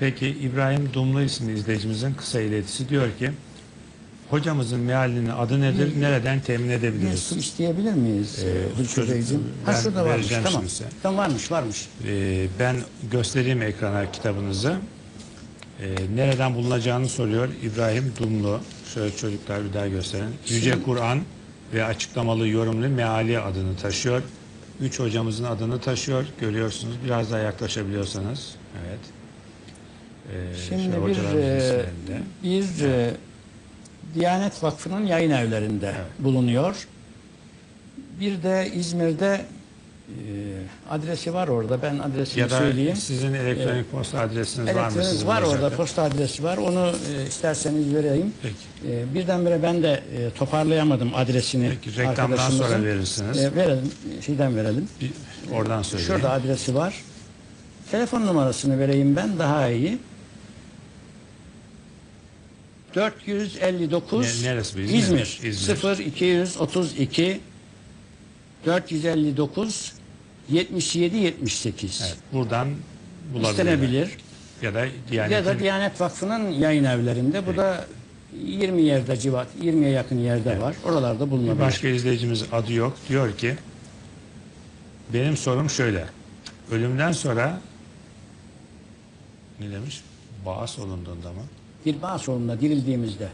Peki İbrahim Dumlu isimli izleyicimizin kısa iletisi diyor ki hocamızın mealinin adı nedir? Nereden temin Bir edebiliriz? su isteyebilir miyiz Ee, çocuk-? Ha şurada varmış. Tamam. size. Tamam varmış varmış. Ee, ben göstereyim ekrana kitabınızı. Ee, nereden bulunacağını soruyor İbrahim Dumlu. Şöyle çocuklar bir daha gösterin. Yüce Kur'an ve açıklamalı yorumlu meali adını taşıyor. Üç hocamızın adını taşıyor. Görüyorsunuz. Biraz daha yaklaşabiliyorsanız. Evet. Ee, Şimdi şöyle bir e, bir e, Diyanet Vakfı'nın yayın evlerinde bulunuyor. Bir de İzmir'de e, adresi var orada. Ben adresini Ya da söyleyeyim. sizin elektronik posta adresiniz var mı? Sizin var orada. zaten? Posta adresi var. Onu e, isterseniz vereyim. Peki. E, birdenbire ben de e, toparlayamadım adresini. Peki reklamdan sonra verirsiniz. E, verelim. Şeyden verelim. Bir, oradan söyleyin. Şurada adresi var. Telefon numarasını vereyim ben daha iyi. 459 Ne- neresi bu? İzmir İzmir. mi? İzmir. 0 232 459 77 78 Evet, buradan istenebilir. Ya da Ya Diyanet'in da Diyanet Vakfı'nın yayın evlerinde. Bu da 20 yerde civat, 20'ye yakın yerde var. Oralarda bulunabilir. başka izleyicimiz adı yok. Diyor ki benim sorum şöyle. Ölümden sonra ne demiş? Bağış olunduğunda mı? Bir bağış olunma dirildiğimizde.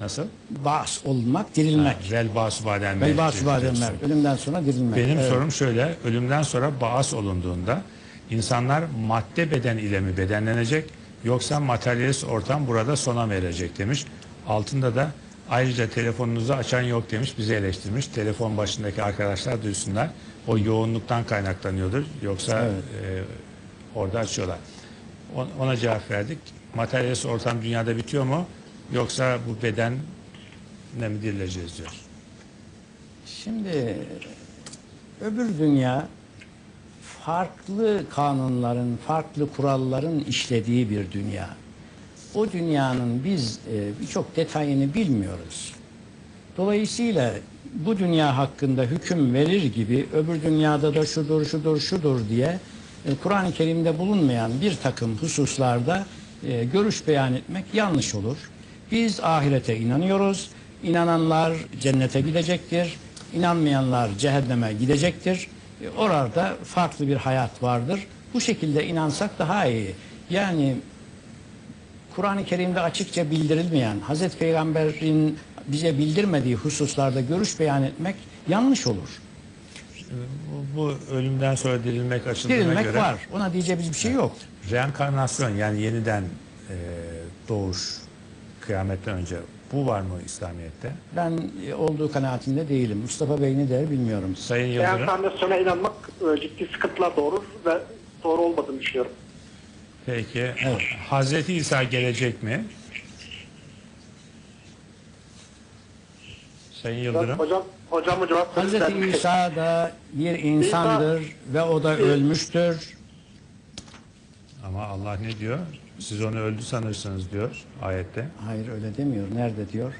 Nasıl? Bağış olmak, dirilmek. Vel bağış baden Vel bağış vadenler. Ölümden sonra dirilmek. Benim Evet. sorum şöyle. Ölümden sonra bağış olunduğunda insanlar madde beden ile mi bedenlenecek yoksa materyalist ortam burada sona verecek demiş. Altında da ayrıca telefonunuzu açan yok demiş. Bizi eleştirmiş. Telefon başındaki arkadaşlar duysunlar. O yoğunluktan kaynaklanıyordur. Yoksa e, orada açıyorlar. On- Ona cevap verdik. Materyalist ortam dünyada bitiyor mu? Yoksa bu beden ne mi dirileceğiz diyor. Şimdi öbür dünya farklı kanunların, farklı kuralların işlediği bir dünya. O dünyanın biz e, birçok detayını bilmiyoruz. Dolayısıyla bu dünya hakkında hüküm verir gibi öbür dünyada da şudur, şudur, şudur diye e, Kur'an-ı Kerim'de bulunmayan bir takım hususlarda e, görüş beyan etmek yanlış olur. Biz ahirete inanıyoruz. İnananlar cennete gidecektir. İnanmayanlar cehenneme gidecektir. E, orada farklı bir hayat vardır. Bu şekilde inansak daha iyi. Yani Kur'an-ı Kerim'de açıkça bildirilmeyen, Hazreti Peygamber'in bize bildirmediği hususlarda görüş beyan etmek yanlış olur. Bu, bu ölümden sonra dirilmek açıldığına Dirilmek göre var. Ona diyeceğimiz bir şey yok. Reenkarnasyon yani yeniden e, doğuş kıyametten önce bu var mı İslamiyet'te? Ben olduğu kanaatinde değilim. Mustafa Bey ne der bilmiyorum. Sayın Yıldırım Reenkarnasyona inanmak e, ciddi sıkıntılar doğurur ve doğru olmadığını düşünüyorum. peki Hazreti İsa gelecek mi? Sayın Yıldırım Hocam, hocam verirsen- Hazreti İsa da bir insandır ve o da ölmüştür. Ama Allah ne diyor? Siz onu öldü sanırsınız diyor ayette. Hayır öyle demiyor. Nerede diyor?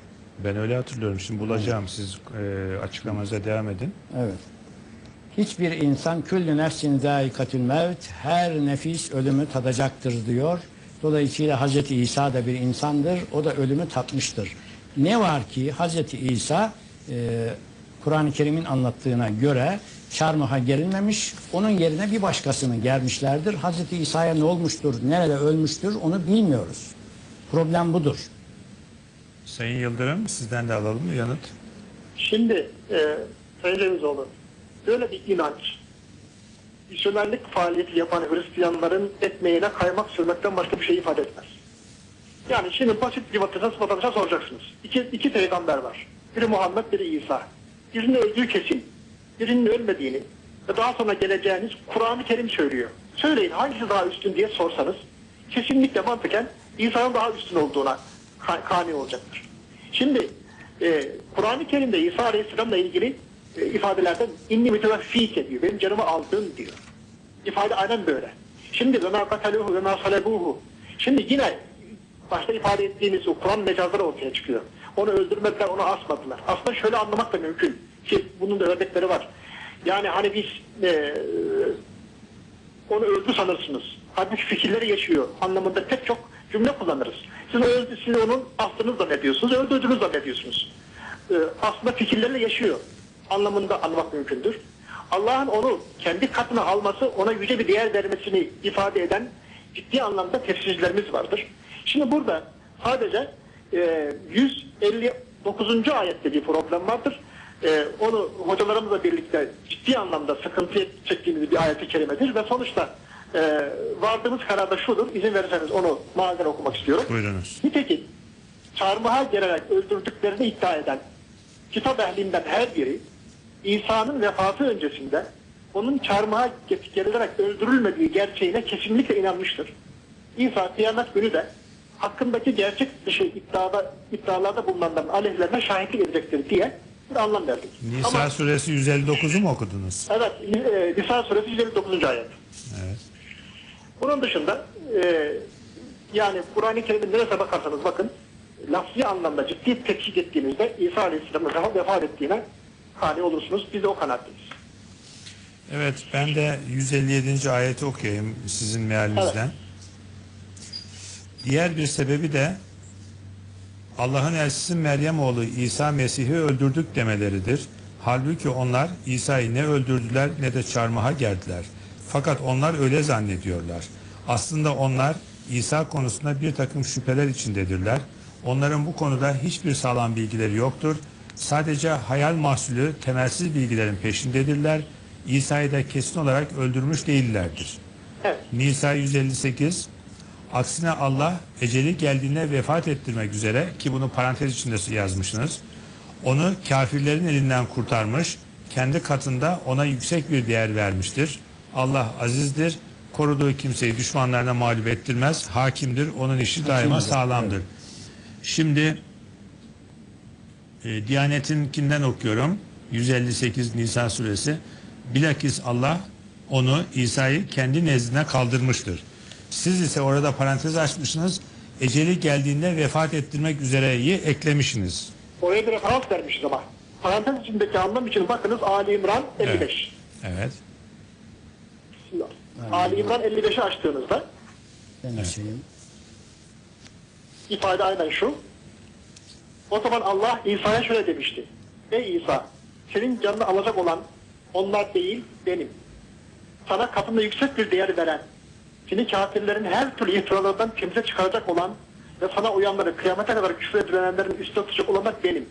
Ben öyle hatırlıyorum. Şimdi bulacağım. Siz e, açıklamanıza devam edin. Evet. Hiçbir insan küllü nefsin zâikatül mevt her nefis ölümü tadacaktır diyor. Dolayısıyla Hazreti İsa da bir insandır. O da ölümü tatmıştır. Ne var ki Hazreti İsa e, Kur'an-ı Kerim'in anlattığına göre çarmıha gerilmemiş. Onun yerine bir başkasını germişlerdir. Hazreti İsa'ya ne olmuştur, nerede ölmüştür onu bilmiyoruz. Problem budur. Sayın Yıldırım sizden de alalım yanıt? Şimdi e, Sayın Cevizoğlu, böyle bir inanç, misyonerlik faaliyeti yapan Hristiyanların ekmeğine kaymak sürmekten başka bir şey ifade etmez. Yani şimdi basit bir vatandaşa, vatandaşa soracaksınız. İki, iki peygamber var. Biri Muhammed, biri İsa. Birinin öldüğü kesin, birinin ölmediğini ve daha sonra geleceğiniz Kur'an-ı Kerim söylüyor. Söyleyin hangisi daha üstün diye sorsanız kesinlikle mantıken İsa'nın daha üstün olduğuna ka- kani olacaktır. Şimdi e, Kur'an-ı Kerim'de İsa Aleyhisselam'la ilgili e, ifadelerden inni mütevaffike diyor. Benim canımı aldın diyor. İfade aynen böyle. Şimdi ve kataluhu ve ma salabuhu. Şimdi yine başta ifade ettiğimiz o Kur'an mecazları ortaya çıkıyor. Onu öldürmediler, onu asmadılar. Aslında şöyle anlamak da mümkün. Ki bunun da örnekleri var. Yani hani biz e, onu öldü sanırsınız. Halbuki fikirleri yaşıyor anlamında pek çok cümle kullanırız. Siz, öldü, siz onun aslını zannediyorsunuz, öldürdüğünü zannediyorsunuz. Ee, aslında fikirlerle yaşıyor anlamında anlamak mümkündür. Allah'ın onu kendi katına alması, ona yüce bir değer vermesini ifade eden ciddi anlamda tefsircilerimiz vardır. Şimdi burada sadece e, 159. ayette bir problem vardır. E, onu hocalarımızla birlikte ciddi anlamda sıkıntı çektiğimiz bir ayet-i kerimedir ve sonuçta e, vardığımız kararda şudur, izin verirseniz onu mahallen okumak istiyorum. Buyurunuz. Nitekim çarmıha gelerek öldürdüklerini iddia eden kitap ehlinden her biri İsa'nın vefatı öncesinde onun çarmıha getirilerek öldürülmediği gerçeğine kesinlikle inanmıştır. İsa kıyamet günü de hakkındaki gerçek dışı iddiada, iddialarda bulunanların aleyhlerine şahitlik edecektir diye bir anlam verdik. Nisa Ama suresi 159'u mu okudunuz? evet e, Nisa suresi 159. ayet. Evet. Bunun dışında e, yani Kur'an-ı Kerim'in nereye bakarsanız bakın lafzi anlamda ciddi tetkik ettiğinizde İsa Aleyhisselam'ın daha vefat ettiğine kani olursunuz. Biz de o kanaatteyiz. Evet ben de 157. ayeti okuyayım sizin mealinizden. Diğer bir sebebi de Allah'ın elçisi Meryem oğlu İsa Mesih'i öldürdük demeleridir. Halbuki onlar İsa'yı ne öldürdüler ne de çarmıha gerdiler. Fakat onlar öyle zannediyorlar. Aslında onlar İsa konusunda bir takım şüpheler içindedirler. Onların bu konuda hiçbir sağlam bilgileri yoktur. Sadece hayal mahsulü temelsiz bilgilerin peşindedirler. İsa'yı da kesin olarak öldürmüş değillerdir. Evet. Nisa 158 Aksine Allah eceli geldiğinde vefat ettirmek üzere ki bunu parantez içinde yazmışsınız. Onu kafirlerin elinden kurtarmış, kendi katında ona yüksek bir değer vermiştir. Allah azizdir, koruduğu kimseyi düşmanlarına mağlup ettirmez, hakimdir, onun işi daima sağlamdır. Şimdi e, Diyanet'inkinden okuyorum. 158 Nisan suresi. Bilakis Allah onu İsa'yı kendi nezdine kaldırmıştır. Siz ise orada parantez açmışsınız. Eceli geldiğinde vefat ettirmek üzereyi eklemişsiniz. Oraya bir referans vermişiz ama. Parantez içindeki anlam için bakınız Ali İmran 55. Evet. Şimdi Ali İmran 55'i açtığınızda Ben açayım. ifade aynen şu. O zaman Allah İsa'ya şöyle demişti. Ey İsa, senin canını alacak olan onlar değil benim. Sana katında yüksek bir değer veren, seni kafirlerin her türlü iftiralardan temize çıkaracak olan ve sana uyanları kıyamete kadar küfür edilenlerin üstüne tutacak olanlar benim.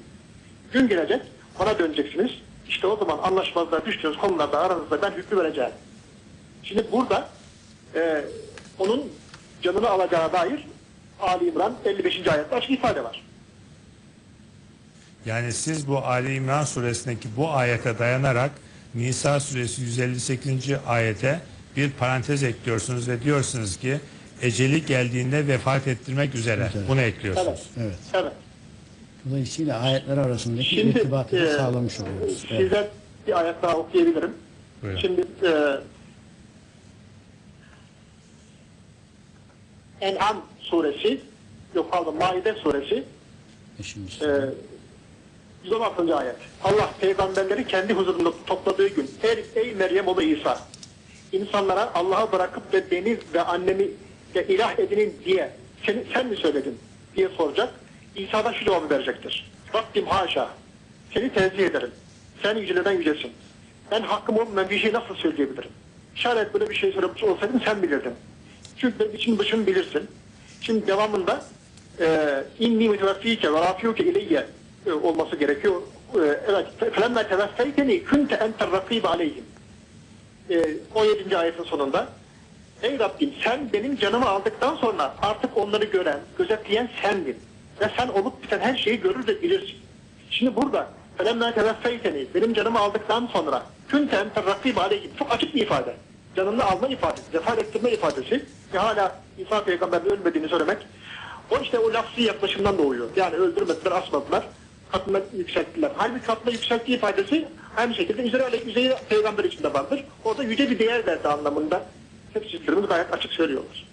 Gün gelecek, bana döneceksiniz. İşte o zaman anlaşmazlığa düştüğünüz konularda aranızda ben hükmü vereceğim. Şimdi burada e, onun canını alacağı dair Ali İmran 55. ayette açık ifade var. Yani siz bu Ali İmran suresindeki bu ayete dayanarak Nisa suresi 158. ayete bir parantez ekliyorsunuz ve diyorsunuz ki eceli geldiğinde vefat ettirmek üzere. Üzere. Bunu ekliyorsunuz. Evet. Evet. Evet. Dolayısıyla ayetler arasındaki Şimdi irtibatı da e, sağlamış oluyoruz. Evet. Sizden bir ayet daha okuyabilirim. Buyurun. Şimdi e, En'am suresi yok pardon Maide suresi Beşinci e, 116. ayet. Allah peygamberleri kendi huzurunda topladığı gün ey, ey Meryem oğlu İsa insanlara Allah'a bırakıp ve beni ve annemi de ilah edinin diye sen, sen mi söyledin diye soracak. İsa da şu cevabı verecektir. Rabbim haşa seni tenzih ederim. Sen yüceleden yücesin. Ben hakkım olmayan bir şey nasıl söyleyebilirim? Şayet böyle bir şey söylemiş olsaydın sen bilirdin. Çünkü benim için dışını bilirsin. Şimdi devamında e, inni müteveffike ve rafiuke ileyye e, olması gerekiyor. E, evet. Felemme teveffeyteni kunte enter rakibe aleyhim. E, 17. ayetin sonunda Ey Rabbim sen benim canımı aldıktan sonra artık onları gören, gözetleyen sendin. Ve sen olup biten her şeyi görür ve bilirsin. Şimdi burada فَلَمَّا تَوَفَّيْتَنِي Benim canımı aldıktan sonra كُنْتَ اَنْتَ الرَّقِيبَ عَلَيْهِمْ Çok açık bir ifade. Canını alma ifadesi, vefat ettirme ifadesi ve hala İsa peygamberin ölmediğini söylemek o işte o lafzi yaklaşımdan doğuyor. Yani öldürmediler, asmadılar. Katına yükselttiler. Halbuki katına yükselttiği ifadesi aynı şekilde üzeri, ale- üzeri peygamber içinde vardır. Orada yüce bir değer verdi anlamında. Hepsi gayet açık söylüyorlar.